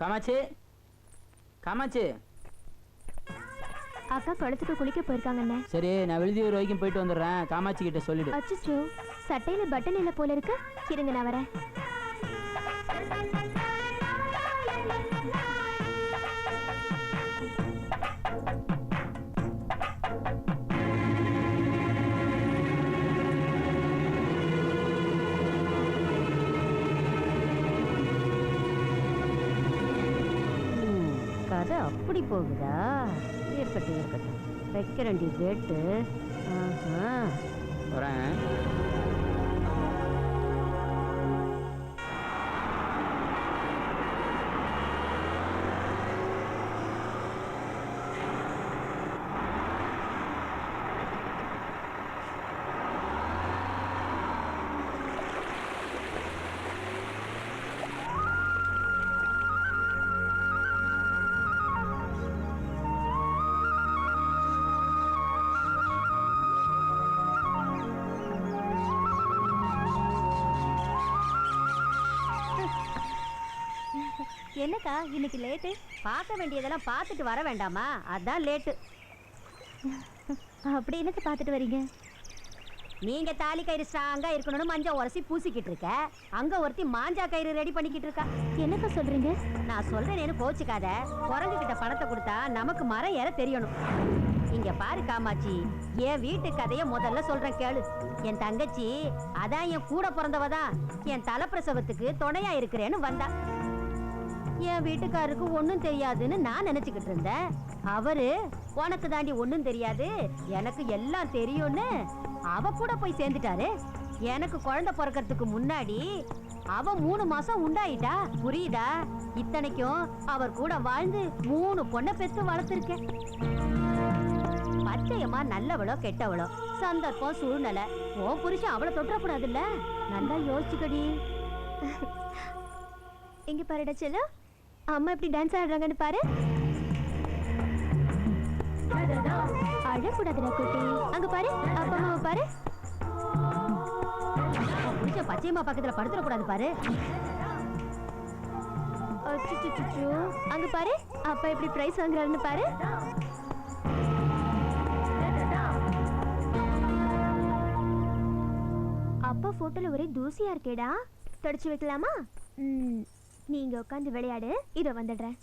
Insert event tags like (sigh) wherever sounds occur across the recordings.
காமாட்சி காமாட்சி அக்கா குளத்துக்கு குளிக்க போயிருக்காங்கண்ணே. சரி நான் விழுதியூர் வரைக்கும் போயிட்டு வந்துடுறேன். காமாட்சி கிட்ட சொல்லிடு. அச்சோ சட்டையில பட்டன் இல்ல போல இருக்கு. இருங்க நான் வரேன். கதை அப்படி போகுதா? இருக்கட்டும் இருக்கட்டும் வைக்கிறண்டி கேட்டு. ஆஹா. வரேன். என்னக்கா இன்னைக்கு லேட்டு பார்க்க வேண்டியதெல்லாம் பார்த்துட்டு வர வேண்டாமா? அதான் லேட்டு அப்படி என்னத்தை பார்த்துட்டு வரீங்க? நீங்க தாலி கயிறு ஸ்ட்ராங்கா இருக்கணும்னு மஞ்சள் உரசி பூசிக்கிட்டு இருக்க. அங்க ஒருத்தி மாஞ்சா கயிறு ரெடி பண்ணிக்கிட்டு இருக்கா. என்னக்கா சொல்றீங்க? நான் சொல்றேன்னு கோச்சுக்காத. குரங்கு கிட்ட பணத்தை கொடுத்தா நமக்கு மரம் ஏற தெரியணும். இங்க பாரு காமாட்சி என் வீட்டு கதைய முதல்ல சொல்றேன் கேளு. என் தங்கச்சி அதான் என் கூட பிறந்தவ தான் என் தலைப்பிரசவத்துக்கு துணையா இருக்கிறேன்னு வந்தா. என் வீட்டுக்காருக்கு ஒன்றும் தெரியாதுன்னு நான் நினச்சிக்கிட்டு இருந்தேன். அவரு உனக்கு தாண்டி ஒன்றும் தெரியாது எனக்கு எல்லாம் தெரியும்னு அவ கூட போய் சேர்ந்துட்டாரு. எனக்கு குழந்தை பிறக்கறதுக்கு முன்னாடி அவ மூணு மாசம் உண்டாயிட்டா புரியுதா? இத்தனைக்கும் அவர் கூட வாழ்ந்து மூணு பொண்ணை பெத்து வளர்த்துருக்கேன். பச்சையம்மா நல்லவளோ கெட்டவளோ சந்தர்ப்பம் சூழ்நிலை. ஓ புருஷன் அவளை தொட்டக்கூடாதுல்ல நல்லா யோசிச்சுக்கடி. இங்கே பாருடா செல்லும். அம்மா எப்படி டான்ஸ் ஆடுறாங்கன்னு பாரு. அழக்கூடாதுடா குட்டி. அங்க பாரு அப்பா அம்மாவை பாரு. புடிச்ச பச்சையம்மா பக்கத்துல படுத்துடக்கூடாது பாரு. அங்க பாரு அப்பா எப்படி பிரைஸ் வாங்குறாருன்னு பாரு. அப்பா போட்டோல ஒரே தூசியா இருக்கேடா. தொடச்சு வைக்கலாமா? நீங்க உட்காந்து விளையாடு. இதோ வந்துடுறேன்.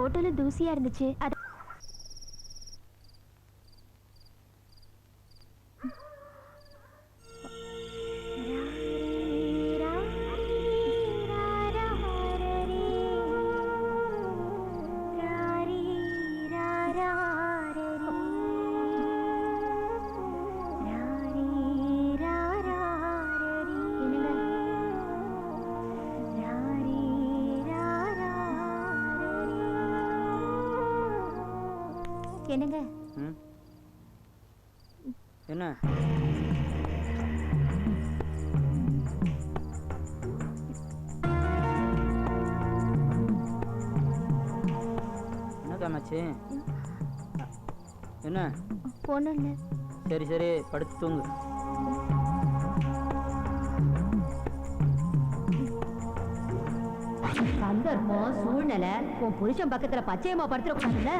போட்டோல தூசியா இருந்துச்சு அது என்னங்க? என்ன? என்ன காமாட்சி என்ன? ஒன்றும் இல்லை. சரி சரி. படுத்து தூங்கு. சந்தர்ப்பம் சூழ்நிலை. உன் புருஷன் பக்கத்துல பச்சையம்மா படுத்துடக்கூடாதுல்ல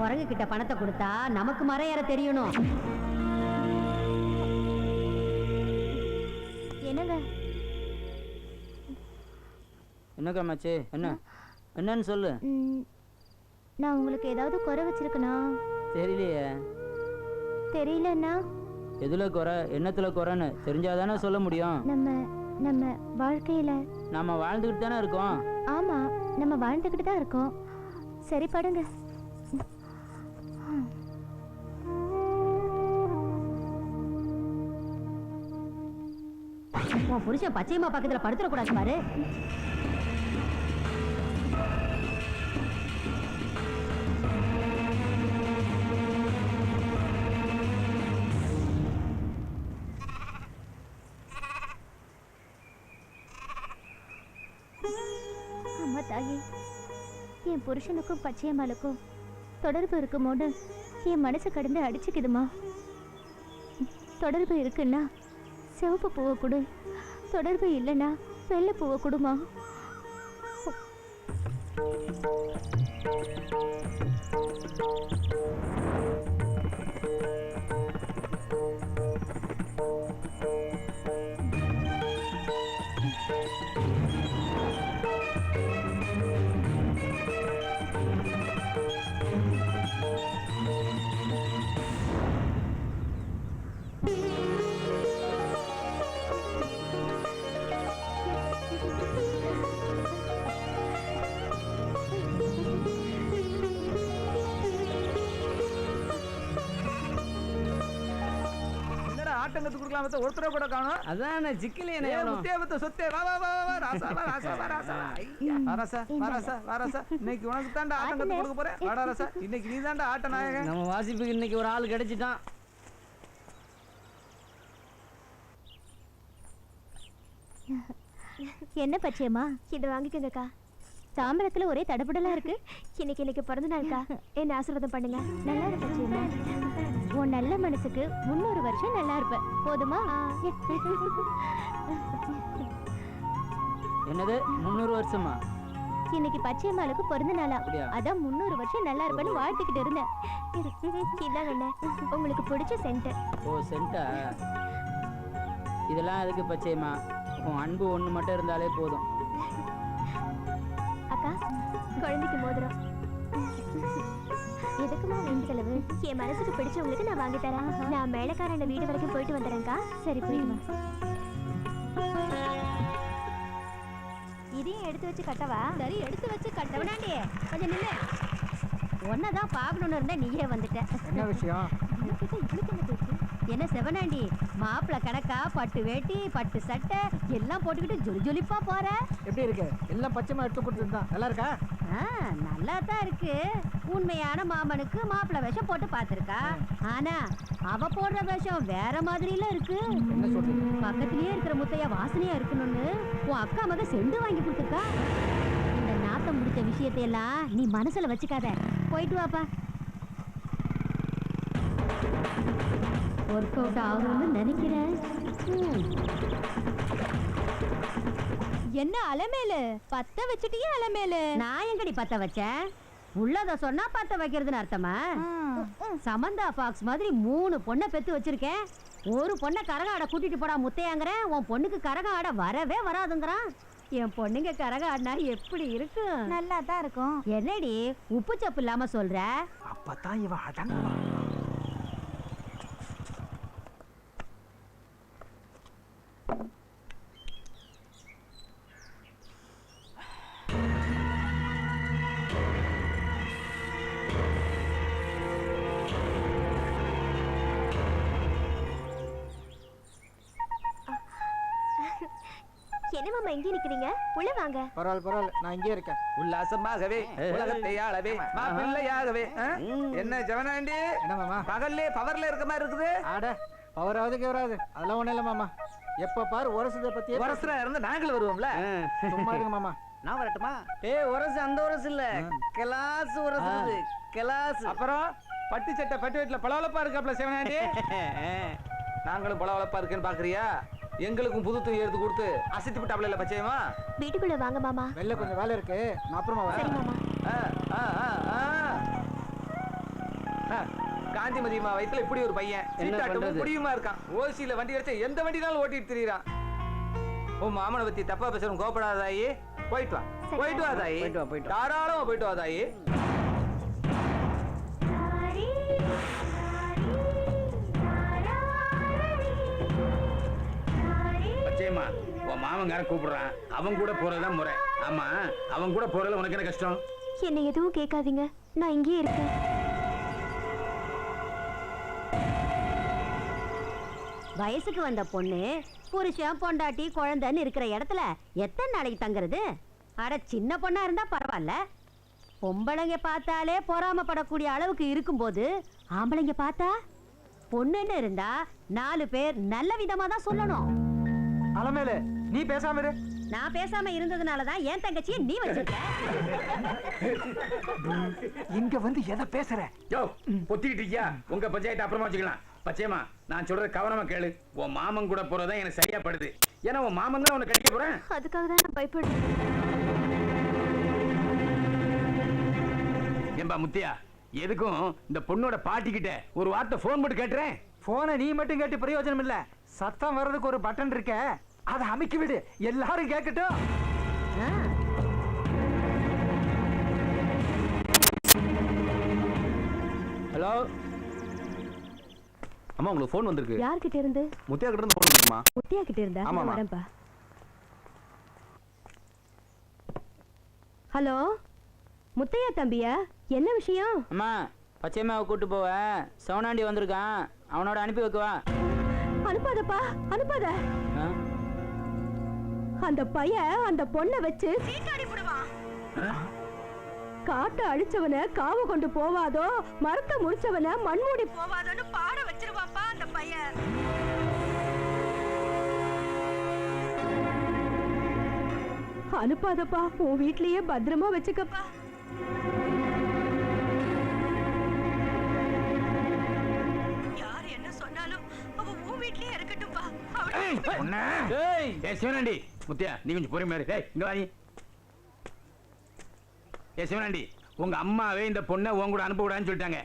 குரங்கு கிட்ட பணத்தை கொடுத்தா நமக்கு ஏற தெரியணும். என்னங்க? என்ன காமாட்சி என்ன? என்னன்னு சொல்லு. நான் உங்களுக்கு ஏதாவது குறை வச்சிருக்கனா? தெரியலையே. தெரியலன்னா? எதுல குறை? என்னத்துல குறைன்னு தெரிஞ்சாதானே சொல்ல முடியும். நம்ம நம்ம வாழ்க்கையில நாம வாழ்ந்துக்கிட்டு தானே இருக்கோம். ஆமா நம்ம வாழ்ந்துக்கிட்டு தான் இருக்கோம். சரி படுங்க. உன் புருஷன் பச்சையம்மா பக்கத்துல படுத்துடக்கூடாது பாரு. அம்மா தாயே என் புருஷனுக்கும் பச்சையம்மாளுக்கும் தொடர்பு இருக்குமோன்னு என் மனசு கடந்து அடிச்சுக்குதுமா. தொடர்பு இருக்குன்னா சிவப்பு பூவை கொடு. தொடர்பு இல்லைன்னா வெள்ளை பூவை கொடுமா you. குடுக்கலாம் ஒருத்தர கூட காணோம். அதான் சிக்கலே முத்தே முத்த சொத்தே வா வா வா வா ராசா வா ராசா வா ராசா. வா. ஐயா, வா ராசா வா ராசா வா ராசா. இன்னைக்கு உனக்கு தான்டா ஆட்டங்கத்து கொடுக்க போறேன். வாடா ராசா. இன்னைக்கு நீ தான்டா ஆட்ட நாயகன் நம்ம வாசிப்புக்கு இன்னைக்கு ஒரு ஆள் கிடைச்சிட்டான். என்ன பச்சையம்மா? இதை வாங்கிக்கோங்கக்கா. தாம்பரத்துல ஒரே தடபுடலா இருக்கு. இன்னைக்கு எனக்கு பிறந்த நாள்க்கா. என்ன ஆசீர்வாதம் பண்ணுங்க. நல்லா இரு பச்சையம்மா. உன் நல்ல மனசுக்கு முன்னூறு வருஷம் நல்லா இருப்ப. போதுமா? என்னது? முந்நூறு வருஷமா? இன்னைக்கு பச்சையம்மாளுக்கு பிறந்த நாளா. அப்படியா? அதான் முன்னூறு வருஷம் நல்லா இருப்பேன்னு வாழ்த்துக்கிட்டு இருந்தேன். இதாங்க உங்களுக்கு பிடிச்ச சென்ட். ஓ சென்டா இதெல்லாம் எதுக்கு பச்சையம்மா? உன் அன்பு ஒன்று மட்டும் இருந்தாலே போதும். அக்கா குழந்தைக்கு மோதிரம். எதுக்குமா வேண்டி செலவு? என் மனசுக்கு பிடிச்சவங்களுக்கு நான் வாங்கி தரேன். நான் மேலக்காரன் வீடு வரைக்கும் போயிட்டு வந்துடுறேன்க்கா சரி போயிட்டு இதையும் எடுத்து வச்சு கட்டவா? சரி எடுத்து வச்சு கட்டவனாண்டி கொஞ்சம் நில்லு. ஒன்னதான் பார்க்கணும்னு இருந்தா நீயே வந்துட்ட. என்ன விஷயம்? என்ன செவனாண்டி? மாப்பிள கணக்கா பட்டு வேட்டி பட்டு சட்டை எல்லாம் போட்டுக்கிட்டு ஜொலி ஜொலிப்பா போற. எப்படி இருக்கு? எல்லாம் பச்சைமா எடுத்து கொடுத்துருந்தான் நல்லா இருக்கா? நல்லா தான் இருக்கு. உண்மையான மாமனுக்கு மாப்பிள வேஷம் போட்டு பார்த்திருக்கா. ஆனா அவ போடுற வேஷம் வேற மாதிரில இருக்கு. பக்கத்திலேயே இருக்கிற முத்தையா வாசனையா இருக்கணும்னு உன் அக்கா மக செண்டு வாங்கி கொடுத்துருக்கா. இந்த நாத்தம் முடிச்ச விஷயத்தை எல்லாம் நீ மனசுல வச்சுக்காத. போயிட்டு வாப்பா. ஒர்க் அவுட் ஆகும்னு நினைக்கிறேன். என்ன அலமேலு? பத்த வச்சுட்டியே அலமேலு. நான் எங்கடி பத்த வச்சேன்? உள்ளத சொன்னா பத்த வைக்கிறதுன்னு அர்த்தமா? சமந்தா ஃபாக்ஸ் மாதிரி மூணு பொண்ணை பெத்து வச்சிருக்கேன். ஒரு பொண்ணை கரக ஆட கூட்டிட்டு போடா முத்தையாங்கிறேன் உன் பொண்ணுக்கு கரக ஆட வரவே வராதுங்கிறான். என் பொண்ணுங்க கரக ஆடினா எப்படி இருக்கும்? நல்லா தான் இருக்கும். என்னடி உப்பு சப்பு இல்லாம சொல்ற? அப்பதான் இவன் அடங்குவான் என்ன மாமா இங்கே நிக்கிறீங்க? உள்ள வாங்க. பரவாயில்ல பரவாயில்ல. நான் இங்கே இருக்கேன். உல்லாசமாகவே உலகத்தை ஆளவே மாப்பிள்ளையாகவே? என்ன ஜவனாண்டி? என்ன மாமா? பகல்லே பவர்ல இருக்க மாதிரி இருக்குது. ஆட பவராவது கவராது அதெல்லாம் ஒண்ணும் இல்லை மாமா. எப்ப பாரு உரசதை பத்தி வருஷம் இருந்து நாங்களும் வருவோம்ல? சும்மா இருங்க மாமா. நான் வரட்டுமா? ஏய் உரசு அந்த உரசு இல்ல. கிளாஸ் உரசு கிளாஸ். அப்புறம் பட்டு சட்டை பட்டு வீட்டுல பளவளப்பா இருக்காப்ல சிவனாண்டி? (laughs) நாங்களும் பளவளப்பா இருக்குன்னு பாக்குறியா? எங்களுக்கும் புது துணி எடுத்து கொடுத்து அசைத்து விட்டாப்ல இல்ல பச்சையமா வீட்டுக்குள்ள வாங்க மாமா. வெளில கொஞ்சம் வேலை இருக்கு. நான் அப்புறமா வரேன். மாமா. ஆ, ஆ, ஆ, ஆ. ஆ, காந்திமதியம்மா வயித்துல இப்படி ஒரு பையன். சீட்டாட்டமும்? முடியுமா இருக்கான். ஓசியில வண்டி அடிச்சா எந்த வண்டினாலும் ஓட்டிட்டு திரியறான் உன் மாமனை பத்தி தப்பா பேசுறோம் கோபப்படாத தாயி. போயிட்டு வா. போயிட்டு வா தாயி. தாராளமா போயிட்டு வா தாயி. பச்சையம்மா உன் மாமங்கார கூப்பிடுறான். அவன் கூட போறதுதான் முறை. ஆமா அவன் கூட போறதுல உனக்கு என்ன கஷ்டம்? என்ன எதுவும் கேட்காதீங்க. நான் இங்கேயே இருக்கேன். வயசுக்கு வந்த பொண்ணு புருஷன் பொண்டாட்டி குழந்தைன்னு இருக்கிற இடத்துல எத்தனை நாளைக்கு தங்குறது? அட சின்ன பொண்ணா இருந்தா பரவாயில்ல. பொம்பளைங்க பார்த்தாலே பொறாமப்படக்கூடிய அளவுக்கு இருக்கும்போது ஆம்பளைங்க பார்த்தா பொண்ணுன்னு இருந்தா நாலு பேர் நல்ல விதமா தான் சொல்லணும். அலமேலு நீ பேசாம இரு. நான் பேசாம இருந்ததுனால தான் என் தங்கச்சியை நீ வச்சிருக்க. இங்க வந்து எதை பேசுற? யோ பொத்திக்கிட்டு இருக்கியா? உங்க பஞ்சாயத்து அப்புறமா வச்சுக்கலாம். பச்சையம்மா நான் சொல்றது கவனமா கேளு. உன் மாமன் கூட போறதா எனக்கு சரியா படுது. ஏன்னா உன் மாமன் தான் உன்னை கட்டிக்க போறேன். அதுக்காக தான் நான் பயப்படுறேன். ஏம்பா முத்தியா? எதுக்கும் இந்த பொண்ணோட பாட்டிக்கிட்ட ஒரு வார்த்தை ஃபோன் போட்டு கேட்டுறேன்? போனை நீ மட்டும் கேட்டு பிரயோஜனம் இல்ல. சத்தம் வர்றதுக்கு ஒரு பட்டன் இருக்க. அதை அமைக்கி விடு. எல்லாரும் கேட்கட்டும் ஹலோ? அம்மா உங்களுக்கு ஃபோன் வந்திருக்கு. யார்கிட்ட இருந்து? முத்தியா கிட்ட இருந்து ஃபோன் வந்திருக்குமா? முத்தியா கிட்ட இருந்தா. நான் வரேன்ப்பா ஹலோ? முத்தையா தம்பியா? என்ன விஷயம்? அம்மா பச்சையம்மாவை கூட்டு போவேன் சவுனாண்டி வந்திருக்கான். அவனோட அனுப்பி வைக்கவா. அனுப்பாதப்பா அனுப்பாத. ஆ? அந்த பையன் அந்த பொண்ணை வச்சு சீட்டாடி விடுவான் காட்டை அழிச்சவன காவு கொண்டு போவாதோ மரத்தை முறிச்சவன மண்மூடி போவாதோன்னு பாட வச்சிருவாப்பா அந்த பையன் அனுப்பாதப்பா உன் வீட்லயே பத்திரமா வச்சுக்கப்பா. யார் என்ன சொன்னாலும் அவ உன் வீட்லயே இருக்கட்டும்பா. ஏய் சிவனாண்டி முத்தியா நீ கொஞ்சம் பொறுமையா இரு. ஏய் இங்க வாங்கி ஏ சிவனாண்டி உங்க அம்மாவே இந்த பொண்ணை உன் கூட அனுப்பக்கூடாதுன்னு சொல்லிட்டாங்க.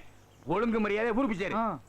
ஒழுங்கு மரியாதை ஊருக்கு சரி.